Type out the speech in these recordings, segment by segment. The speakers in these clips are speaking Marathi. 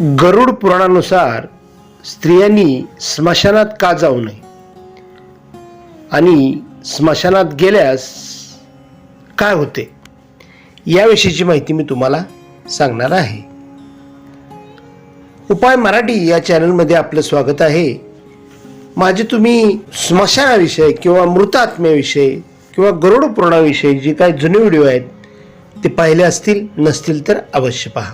गरुड पुराणानुसार स्त्रियांनी स्मशानात का जाऊ नये? आणि स्मशानात गेल्यास काय होते? याविषयीची माहिती मी तुम्हाला सांगणार आहे. उपाय मराठी या चॅनलमध्ये आपलं स्वागत आहे. माझे तुम्ही स्मशानाविषयी किंवा मृतात्म्याविषयी किंवा गरुड पुराणाविषयी जे काही जुने व्हिडिओ आहेत ते पाहिले असतील नसतील तर अवश्य पहा.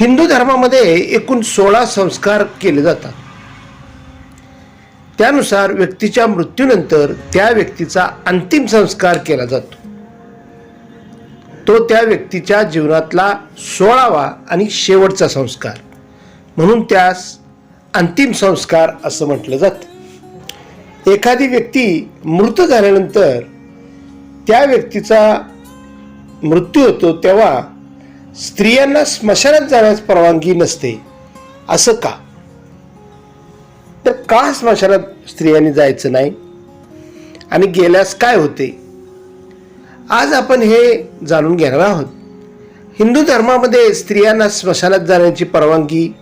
हिंदू धर्मामध्ये एकूण सोळा संस्कार केले जातात. त्यानुसार व्यक्तीच्या मृत्यूनंतर त्या व्यक्तीचा अंतिम संस्कार केला जातो. तो त्या व्यक्तीच्या जीवनातला सोळावा आणि शेवटचा संस्कार. म्हणून त्यास अंतिम संस्कार असं म्हटलं जातं. एखादी व्यक्ती मृत झाल्यानंतर त्या व्यक्तीचा मृत्यू होतो तेव्हा स्त्रियांना स्मशानात जाण्यास परवानगी नसते. असं का? तर का स्मशानात स्त्रियांनी जायचं नाही? आणि गेल्यास काय होते? आज आपण हे जाणून घेणार आहोत. हिंदू धर्मामध्ये स्त्रियांना स्मशानात जाण्याची परवानगी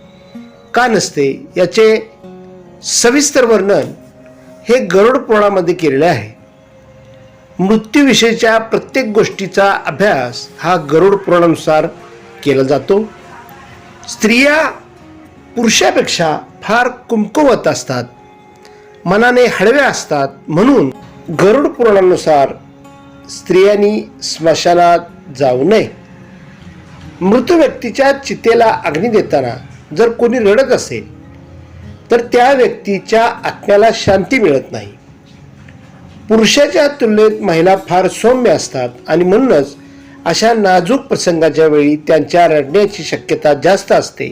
का नसते? याचे सविस्तर वर्णन हे गरुड पुराणामध्ये केलेले आहे. मृत्यूविषयीच्या प्रत्येक गोष्टीचा अभ्यास हा गरुड पुराणानुसार केला जातो. स्त्रिया पुरुषापेक्षा फार कुमकुवत असतात. मनाने हळव्या असतात म्हणून गरुड पुराणानुसार स्त्रियांनी स्मशानात जाऊ नये. मृत व्यक्तीच्या चितेला अग्नी देताना जर कोणी रडत असेल तर त्या व्यक्तीच्या आत्म्याला शांती मिळत नाही. पुरुषाच्या तुलनेत महिला फार सौम्य असतात. आणि म्हणूनच अशा नाजूक प्रसंगाच्या वेळी त्यांच्या रडण्याची शक्यता जास्त असते.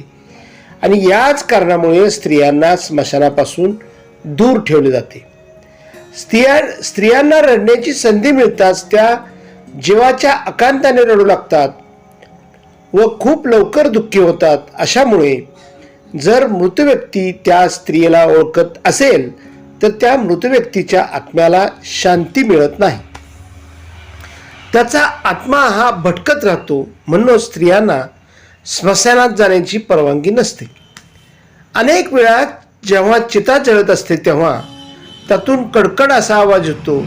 आणि याच कारणामुळे स्त्रियांना स्मशानापासून दूर ठेवले जाते. स्त्रिया स्त्रियांना रडण्याची संधी मिळताच त्या जीवाच्या अकांताने रडू लागतात व खूप लवकर दुःखी होतात. अशामुळे जर मृत व्यक्ती त्या स्त्रियेला ओळखत असेल तर त्या मृत व्यक्तीच्या आत्म्याला शांती मिळत नाही. त्याचा आत्मा हा भटकत राहतो म्हणून स्त्रियांना स्मशानात जाण्याची परवानगी नसते. अनेक वेळा जेव्हा चिता जळत असते तेव्हा त्यातून कडकड असा आवाज येतो.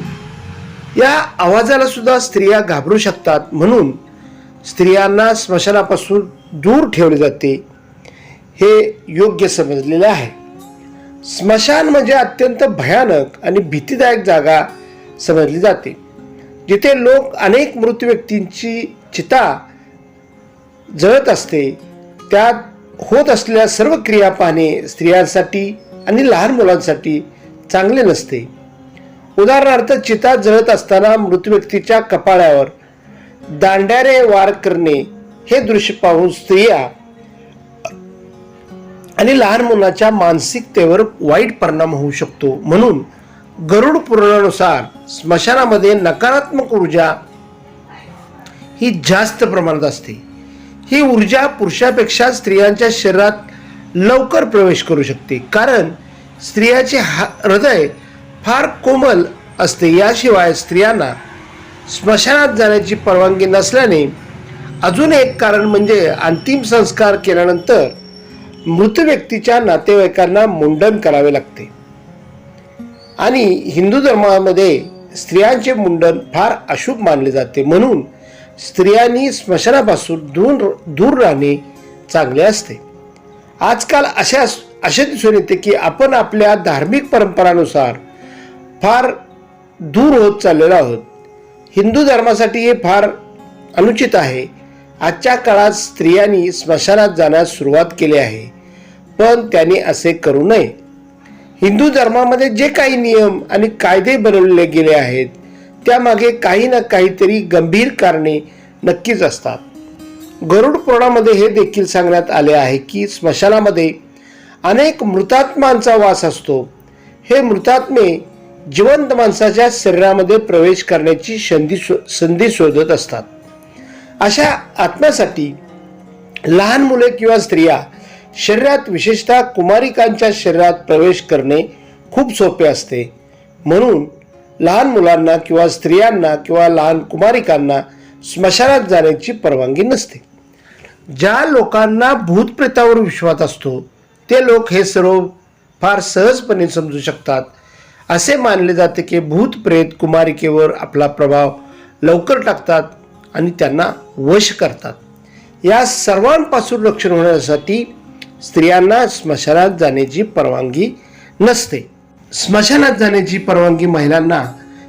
या आवाजाला सुद्धा स्त्रिया घाबरू शकतात म्हणून स्त्रियांना स्मशानापासून दूर ठेवले जाते. हे योग्य समजलेले आहे. स्मशान म्हणजे अत्यंत भयानक आणि भीतीदायक जागा समजली जाते. जिथे लोक अनेक मृत व्यक्तींची चिता जळत असते त्यात होत असलेल्या सर्व क्रिया पाहणे स्त्रियांसाठी आणि लहान मुलांसाठी चांगले नसते. उदाहरणार्थ चिता जळत असताना मृत व्यक्तीच्या कपाळावर दांड्याने वार करणे हे दृश्य पाहून स्त्रिया आणि लहान मुलाच्या मानसिकतेवर वाईट परिणाम होऊ शकतो. म्हणून गरुड पुराणानुसार स्मशानामध्ये नकारात्मक ऊर्जा ही जास्त प्रमाणात असते. ही ऊर्जा पुरुषापेक्षा स्त्रियांच्या शरीरात लवकर प्रवेश करू शकते. कारण स्त्रियाचे हा हृदय फार कोमल असते. याशिवाय स्त्रियांना स्मशानात जाण्याची परवानगी नसल्याने अजून एक कारण म्हणजे अंतिम संस्कार केल्यानंतर मृत व्यक्तीच्या नातेवाईकांना मुंडन करावे लागते. आणि हिंदू धर्मामध्ये स्त्रियांचे मुंडन फार अशुभ मानले जाते. म्हणून स्त्रियांनी स्मशानापासून दूर दूर राहणे चांगले असते. आजकाल अशा असे दिसून येते की आपण आपल्या धार्मिक परंपरानुसार फार दूर होत चाललेलो आहोत. हिंदू धर्मासाठी हे फार अनुचित आहे. आजच्या काळात स्त्रियांनी स्मशानात जाण्यास सुरुवात केली आहे. पण त्याने असे करू नये. हिंदू धर्मामध्ये जे काही नियम आणि कायदे बनवले गेले आहेत त्यामागे काही ना काहीतरी गंभीर कारणे नक्कीच असतात. गरुड पुराणामध्ये हे देखील सांगण्यात आले आहे की स्मशानामध्ये अनेक मृतात्मांचा वास असतो. हे मृतात्मे जिवंत माणसाच्या शरीरामध्ये प्रवेश करण्याची संधी शो संधी शोधत असतात. अशा आत्म्यासाठी लहान मुले किंवा स्त्रिया शरीरात विशेषतः कुमारिकांच्या शरीरात प्रवेश करणे खूप सोपे असते. म्हणून लहान मुलांना किंवा स्त्रियांना किंवा लहान कुमारिकांना स्मशानात जाण्याची परवानगी नसते. ज्या लोकांना भूतप्रेतावर विश्वास असतो ते लोक हे सर्व फार सहजपणे समजू शकतात. असे मानले जाते की भूतप्रेत कुमारिकेवर आपला प्रभाव लवकर टाकतात आणि त्यांना वश करतात. या सर्वांपासून रक्षण होण्यासाठी स्त्रियांना स्मशानात जाण्याची परवानगी नसते. स्मशानात जाण्याची परवानगी महिलांना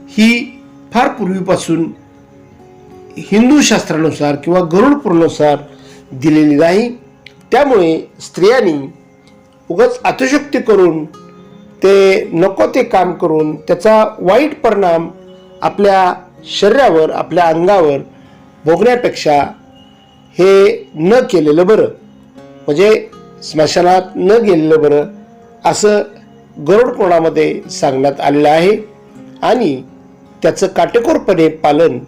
ही फार पूर्वीपासून हिंदू शास्त्रानुसार किंवा गरुड पुराणानुसार दिलेली नाही. त्यामुळे स्त्रियांनी उगाच अतिशक्ती करून ते नको ते काम करून त्याचा वाईट परिणाम आपल्या शरीरावर आपल्या अंगावर भोगण्यापेक्षा हे न केलेलं बरं. म्हणजे स्मशानात न गेलेलं बरं असं गरुड सांगण्यात आलेलं आहे. आणि त्याचं काटेकोरपणे पालन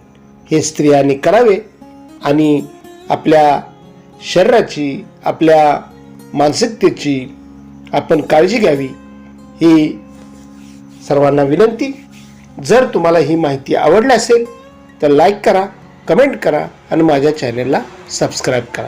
हे स्त्रियांनी करावे आणि आपल्या शरीराची आपल्या मानसिकतेची आपण काळजी घ्यावी ही सर्वांना विनंती. जर तुम्हाला ही माहिती आवडली असेल तर लाईक करा कमेंट करा आणि माझ्या चॅनलला सबस्क्राईब करा.